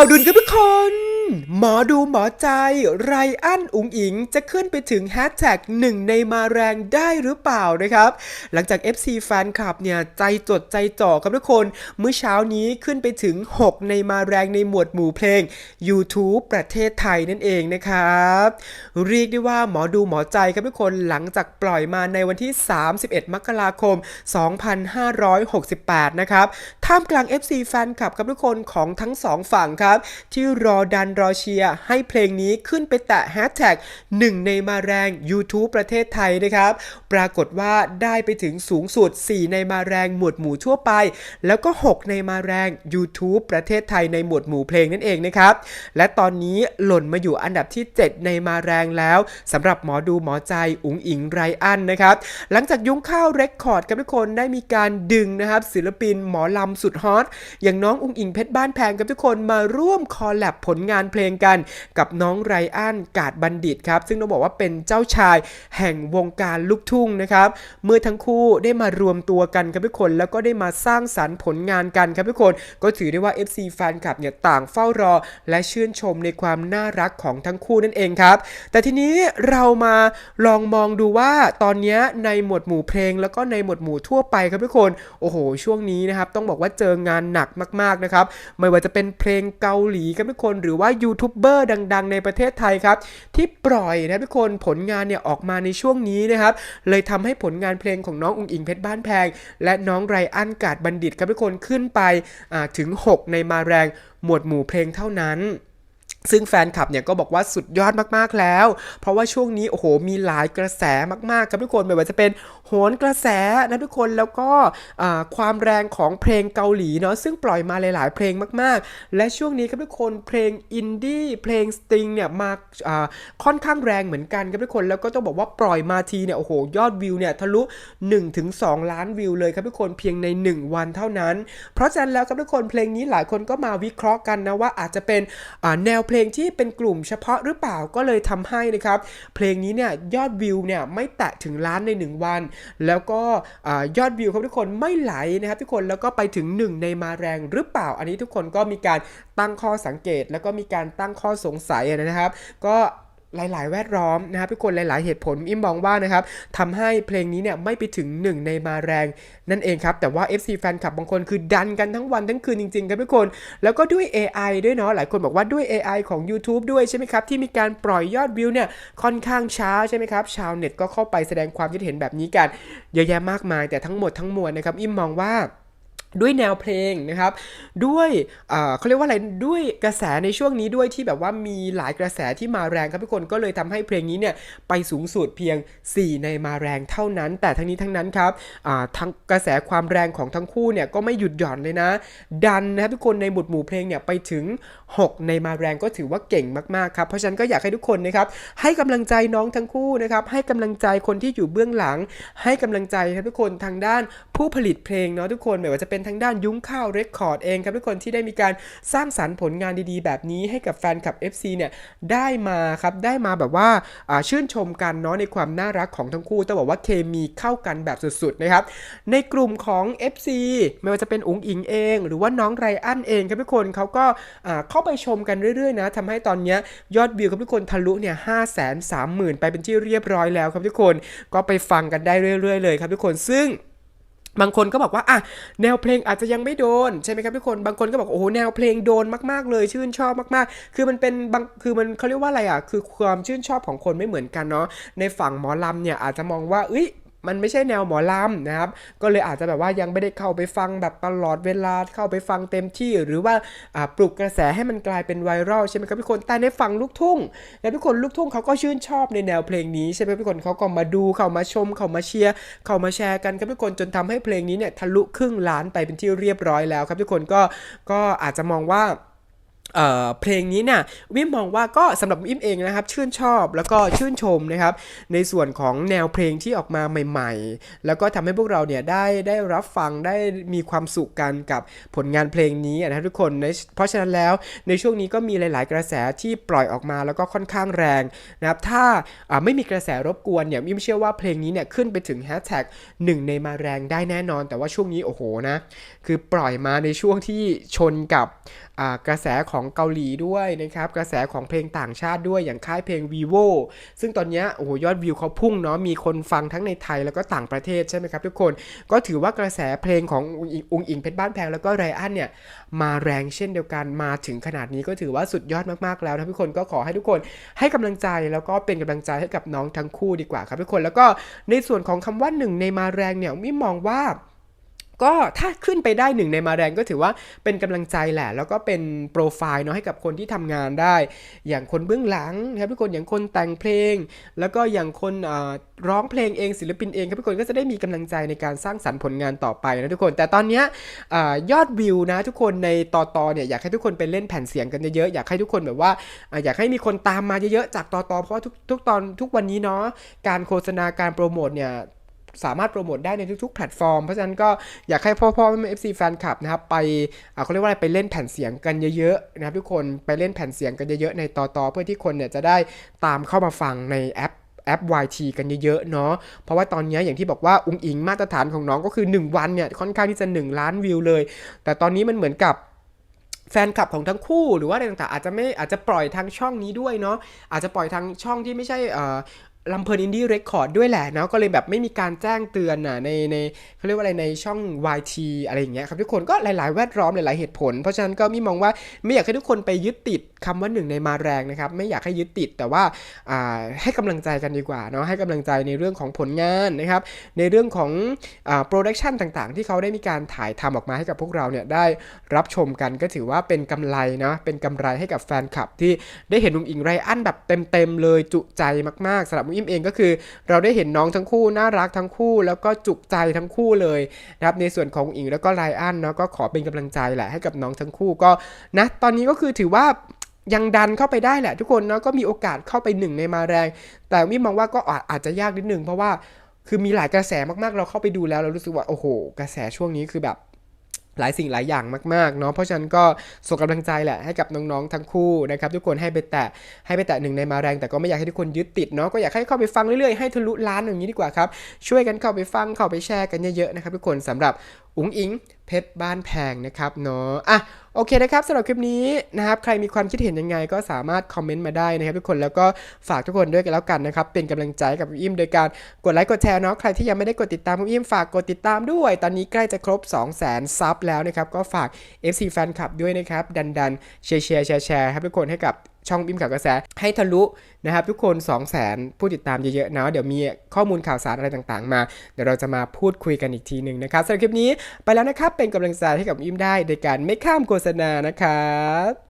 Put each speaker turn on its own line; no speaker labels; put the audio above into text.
าวดุนครับทุกค หมอดูหมอใจ ไรอันอุ๋งอิง จะขึ้นไปถึงแฮชแท็กหนึ่งในมาแรงได้หรือเปล่านะครับ หลังจาก FC แฟนคลับเนี่ย ใจจดใจจ่อครับทุกคน เมื่อเช้านี้ขึ้นไปถึง 6 ในมาแรงในหมวดหมู่เพลง YouTube ประเทศไทยนั่นเองนะครับ เรียกได้ว่าหมอดูหมอใจครับทุกคนหลังจากปล่อยมาในวันที่ 31 มกราคม 2568 นะครับท่ามกลาง FC แฟนคลับครับทุกคนของทั้งสองฝั่งครับ ที่รอดันรอเชียร์ให้เพลงนี้ขึ้นไปแตะแฮชแท็กหนึ่งในมาแรง YouTube ประเทศไทยนะครับ ปรากฏว่าได้ไปถึงสูงสุด 4 ในมาแรงหมวดหมู่ทั่วไป แล้วก็ 6 ในมาแรง YouTube ประเทศไทยในหมวดหมู่เพลงนั่นเองนะครับ และตอนนี้หล่นมาอยู่อันดับที่ 7 ในมาแรงแล้วสำหรับหมอดูหมอใจอุ๋งอิงไรอันนะครับ หลังจากยุ้งข้าวเรคคอร์ดกับทุกคนได้มีการดึงนะครับศิลปินหมอลำสุดฮอตอย่างน้องอุ๋งอิงเพชรบ้านแพงกับทุกคนมาร่วมคอลแลบผลงานเพลงกันกับน้องไรอันกาดบัณฑิตครับ ซึ่งต้องบอกว่าเป็นเจ้าชายแห่งวงการลูกทุ่งนะครับ เมื่อทั้งคู่ได้มารวมตัวกันครับทุกคน แล้วก็ได้มาสร้างสรรค์ผลงานกันครับทุกคน ก็ถือได้ว่า FC แฟนคลับเนี่ยต่างเฝ้ารอ และชื่นชมในความน่ารักของทั้งคู่นั่นเองครับ แต่ทีนี้เรามาลองมองดูว่าตอนนี้ในหมวดหมู่เพลง แล้วก็ในหมวดหมู่ทั่วไปครับทุกคน โอ้โห ช่วงนี้นะครับต้องบอกว่าเจองานหนักมากๆนะครับ ไม่ว่าจะเป็นเพลงเกาหลีครับทุกคน หรือว่ายูทูบเบอร์ดัง ๆ ในประเทศไทยครับ ที่ปล่อยนะทุกคนผลงานเนี่ยออกมาในช่วงนี้นะครับ เลยทำให้ผลงานเพลงของน้องอุ๋งอิงเพชรบ้านแพง และน้องไรอันกาดบัณฑิตครับทุกคนขึ้นไปถึง 6 ในมาแรงหมวดหมู่เพลงเท่านั้นซึ่งแฟนคลับเนี่ยก็บอกว่าสุดยอดมากๆแล้ว เพราะว่าช่วงนี้โอ้โหมีหลายกระแสมากๆครับทุกคนไม่ว่าจะเป็นโหนกระแสนะทุกคนแล้วก็ความแรงของเพลงเกาหลีเนาะซึ่งปล่อยมาหลาย ๆ เพลงมากๆ และช่วงนี้ครับทุกคนเพลงอินดี้เพลงสตริงเนี่ยมาค่อนข้างแรงเหมือนกันครับทุกคนแล้วก็ต้องบอกว่าปล่อยมาทีเนี่ยโอ้โหยอดวิวเนี่ยทะลุ 1-2 ล้านวิวเลยครับทุกคนเพียงใน 1 วันเท่านั้น เพราะฉะนั้นแล้วครับทุกคนเพลงนี้หลายคนก็มาวิเคราะห์กันนะว่าอาจจะเป็นแนวเพลงที่เป็นกลุ่มเฉพาะหรือเปล่าก็เลยทำให้นะครับ เพลงนี้เนี่ยยอดวิวเนี่ยไม่แตะถึงล้านใน 1 วัน แล้วก็อยอดวิวครับทุกคนไม่ไหลนะครับทุกคนแล้วก็ไปถึง 1 ในมาแรงหรือเปล่า อันนี้ทุกคนก็มีการตั้งข้อสังเกต แล้วก็มีการตั้งข้อสงสัยนะครับ ก็ หลาย ๆ แวดล้อมนะครับทุกคนหลาย ๆ เหตุผลอิมมองว่านะครับทำให้เพลงนี้เนี่ยไม่ไปถึง1ในมาแรงนั่นเองครับ แต่ว่า FC แฟนคลับบางคนคือดันกันทั้งวันทั้งคืนจริง ๆ ครับทุกคน แล้วก็ด้วย AI ด้วยเนาะหลายคนบอกว่าด้วย AI ของ YouTube ด้วยใช่ไหมครับ ที่มีการปล่อยยอดวิวเนี่ยค่อนข้างช้าใช่ไหมครับ ชาวเน็ตก็เข้าไปแสดงความคิดเห็นแบบนี้กัน เยอะแยะมากมาย แต่ทั้งหมดทั้งมวลนะครับอิมมองว่า ด้วยแนวเพลงนะครับ ด้วยเขาเรียกว่าอะไร ด้วยกระแสในช่วงนี้ด้วยที่แบบว่ามีหลายกระแสที่มาแรงครับทุกคน ก็เลยทำให้เพลงนี้เนี่ยไปสูงสุดเพียง 4 ในมาแรงเท่านั้น แต่ทั้งนี้ทั้งนั้นครับทั้งกระแสความแรงของทั้งคู่เนี่ยก็ไม่หยุดหย่อนเลยนะ ดันนะครับทุกคนในหมุดหมู่เพลงเนี่ยไปถึง 6 ในมาแรงก็ถือว่าเก่งมากๆครับ เพราะฉะนั้นก็อยากให้ทุกคนนะครับให้กำลังใจน้องทั้งคู่นะครับ ให้กำลังใจคนที่อยู่เบื้องหลัง ให้กำลังใจครับทุกคนทางด้านผู้ผลิตเพลงเนาะทุกคนไม่ว่าจะเป็นทางด้านยุ้งข้าวเรคคอร์ดเองครับทุกคนที่ได้มีการสร้างสรรค์ผลงานดีๆ แบบนี้ให้กับแฟนคลับ FC เนี่ยได้มาครับได้มาแบบว่าชื่นชมกันเนาะในความน่ารักของทั้งคู่ต้องบอกว่าเคมีเข้ากันแบบสุดๆนะครับในกลุ่มของ FC ไม่ว่าจะเป็นอุ๋งอิงเอง หรือว่าน้องไรอันเองครับทุกคนเขาก็เข้าไปชมกันเรื่อยๆนะทำให้ตอนนี้ยอดวิวครับทุกคนทะลุเนี่ยห้าแสนสามหมื่นไปเป็นที่เรียบร้อยแล้วครับทุกคนก็ไปฟังกันได้เรื่อย ๆ เลยครับทุกคนซึ่ง บางคนก็บอกว่าอะแนวเพลงอาจจะยังไม่โดนใช่ไหมครับทุกคนบางคนก็บอกโอ้โหแนวเพลงโดนมากๆ เลยชื่นชอบมากๆ คือมันเป็นบางคือมันเขาเรียกว่าอะไรอะคือความชื่นชอบของคนไม่เหมือนกันเนาะในฝั่งหมอลำเนี่ยอาจจะมองว่าเอ้ย มันไม่ใช่แนวหมอลำนะครับ ก็เลยอาจจะแบบว่ายังไม่ได้เข้าไปฟังแบบตลอดเวลาเข้าไปฟังเต็มที่หรือว่าปลุกกระแสให้มันกลายเป็นไวรัลใช่ไหมครับทุกคนแต่ในฝั่งลูกทุ่ง แล้วทุกคนลูกทุ่งเขาก็ชื่นชอบในแนวเพลงนี้ใช่ไหมทุกคนเขาก็มาดูเข้ามาชมเข้ามาเชียร์เข้ามาแชร์กันครับทุกคนจนทำให้เพลงนี้เนี่ยทะลุครึ่งล้านไปเป็นที่เรียบร้อยแล้วครับทุกคนก็ก็อาจจะมองว่า เเพลงนี้เนี่ยวิมมองว่าก็สำหรับวิมเองนะครับ ชื่นชอบแล้วก็ชื่นชมนะครับ ในส่วนของแนวเพลงที่ออกมาใหม่ ๆ แล้วก็ทำให้พวกเราเนี่ยได้ได้รับฟังได้มีความสุขกันกับผลงานเพลงนี้นะครับทุกคนในเพราะฉะนั้นแล้วในช่วงนี้ก็มีหลาย ๆ กระแสที่ปล่อยออกมาแล้วก็ค่อนข้างแรงนะครับถ้าไม่มีกระแสรบกวนเนี่ยวิมเชื่อว่าเพลงนี้เนี่ยขึ้นไปถึงแฮชแท็กหนึ่งในมาแรงได้แน่นอน แต่ว่าช่วงนี้โอ้โหนะคือปล่อยมาในช่วงที่ชนกับกระแสของของเกาหลีด้วยนะครับ กระแสของเพลงต่างชาติด้วยอย่างค่ายเพลง vivo ซึ่งตอนนี้โอ้โหยอดวิวเขาพุ่งเนาะมีคนฟังทั้งในไทยแล้วก็ต่างประเทศใช่ไหมครับทุกคนก็ถือว่ากระแสเพลงของอุงอิงอุงอิงเพชรบ้านแพงแล้วก็ไรอันเนี่ยมาแรงเช่นเดียวกันมาถึงขนาดนี้ก็ถือว่าสุดยอดมากๆแล้วนะทุกคนก็ขอให้ทุกคนให้กำลังใจแล้วก็เป็นกำลังใจให้กับน้องทั้งคู่ดีกว่าครับทุกคนแล้วก็ในส่วนของคำว่าหนึ่งในมาแรงเนี่ยมิมองว่า ก็ถ้าขึ้นไปได้หนึ่งในมาแรงก็ถือว่าเป็นกำลังใจแหละ แล้วก็เป็นโปรไฟล์เนาะให้กับคนที่ทำงานได้ อย่างคนเบื้องหลังนะครับทุกคนอย่างคนแต่งเพลง แล้วก็อย่างคนร้องเพลงเองศิลปินเองครับทุกคนก็จะได้มีกำลังใจในการสร้างสรรค์ผลงานต่อไปนะทุกคน แต่ตอนเนี้ยเอ่อยอดวิวนะทุกคนในต่อตอเนี่ยอยากให้ทุกคนไปเล่นแผ่นเสียงกันเยอะๆอยากให้ทุกคนแบบว่าอยากให้มีคนตามมาเยอะๆจากต่อตอเพราะว่าทุกทุกตอนทุกวันนี้เนาะการโฆษณาการโปรโมทเนี่ย สามารถโปรโมทได้ในทุกๆ แพลตฟอร์ม เพราะฉะนั้นก็อยากให้พ่อพ่อแม่เอฟซีแฟนคลับนะครับไปเขาเรียกว่าอะไรไปเล่นแผ่นเสียงกันเยอะๆนะครับทุกคนไปเล่นแผ่นเสียงกันเยอะๆในต่อต่อเพื่อที่คนเนี่ยจะได้ตามเข้ามาฟังในแอปแอป YT กันเยอะๆเนาะ เพราะว่าตอนนี้อย่างที่บอกว่าอุ้งอิงมาตรฐานของน้องก็คือ 1 วันเนี่ยค่อนข้างที่จะ 1 ล้านวิวเลย แต่ตอนนี้มันเหมือนกับแฟนคลับของทั้งคู่หรือว่าอะไรต่างๆอาจจะไม่อาจจะปล่อยทางช่องนี้ด้วยเนาะอาจจะปล่อยทางช่องที่ไม่ใช่ ลำเพลินอินดี้เรคคอร์ดด้วยแหละเนาะก็เลยแบบไม่มีการแจ้งเตือนน่ะในในเขาเรียกว่าอะไรในช่อง YT อะไรอย่างเงี้ยครับทุกคนก็หลาย ๆ แวดล้อมหลาย ๆ เหตุผล เพราะฉะนั้นก็มีมองว่าไม่อยากให้ทุกคนไปยึดติดคำว่าหนึ่งในมาแรงนะครับ ไม่อยากให้ยึดติดแต่ว่าอ่าให้กำลังใจกันดีกว่าเนาะให้กำลังใจในเรื่องของผลงานนะครับในเรื่องของโปรดักชันต่าง ๆ ที่เขาได้มีการถ่ายทำออกมาให้กับพวกเราเนี่ยได้รับชมกันก็ถือว่าเป็นกำไรนะเป็นกำไรให้กับแฟนคลับที่ได้เห็นลุงอิงไรอันแบบเต็ม ๆ เลยจุใจมาก ๆสำหรับมุ้งอิมเองก็คือ เราได้เห็นน้องทั้งคู่น่ารักทั้งคู่ แล้วก็จุกใจทั้งคู่เลยนะครับในส่วนของอิงแล้วก็ไรอันเนาะก็ขอเป็นกำลังใจแหละให้กับน้องทั้งคู่ก็นะตอนนี้ก็คือถือว่ายังดันเข้าไปได้แหละทุกคนเนาะก็มีโอกาสเข้าไปหนึ่งในมาแรง แต่มิมองว่าก็อาจอาจจะยากนิดนึงเพราะว่าคือมีหลายกระแสมากๆ เราเข้าไปดูแล้วเรารู้สึกว่าโอ้โห กระแสช่วงนี้คือแบบ หลายสิ่งหลายอย่างมากๆเนาะเพราะฉะนั้นก็ส่งกำลังใจแหละให้กับน้องๆทั้งคู่นะครับทุกคนให้ไปแตะให้ไปแตะหนึ่งในมาแรง แต่ก็ไม่อยากให้ทุกคนยึดติดเนาะก็อยากให้เข้าไปฟังเรื่อยๆให้ทะลุล้านอย่างนี้ดีกว่าครับช่วยกันเข้าไปฟังเข้าไปแชร์กันเยอะๆนะครับทุกคนสำหรับ อุ๋งอิง เพชรบ้านแพงนะครับเนาะอะโอเคนะครับสำหรับคลิปนี้นะครับใครมีความคิดเห็นยังไงก็สามารถคอมเมนต์มาได้นะครับทุกคนแล้วก็ฝากทุกคนด้วยกันแล้วกันนะครับเป็นกำลังใจกับอิมโดยการกดไลค์กดแชร์เนาะใครที่ยังไม่ได้กดติดตามอิมฝากกดติดตามด้วย ตอนนี้ใกล้จะครบ 2 0 0 0 0 0ซับแล้วนะครับก็ฝาก FC แฟนคลับด้วยนะครับดันดันๆแชร์แชร์แชร์แชร์ครับทุกคนให้กับ ช่องบิมข่าวกระแสให้ทะลุนะครับทุกคน 2 0 0แสนผู้ติดตามเยอะๆเนาะเดี๋ยวมีข้อมูลข่าวสารอะไรต่างๆ มา เดี๋ยวเราจะมาพูดคุยกันอีกทีหนึ่งนะครับสำหรับคลิปนี้ไปแล้วนะครับเป็นกำลังใจให้กับอิมได้โดยการไม่ข้ามโฆษณานะครับ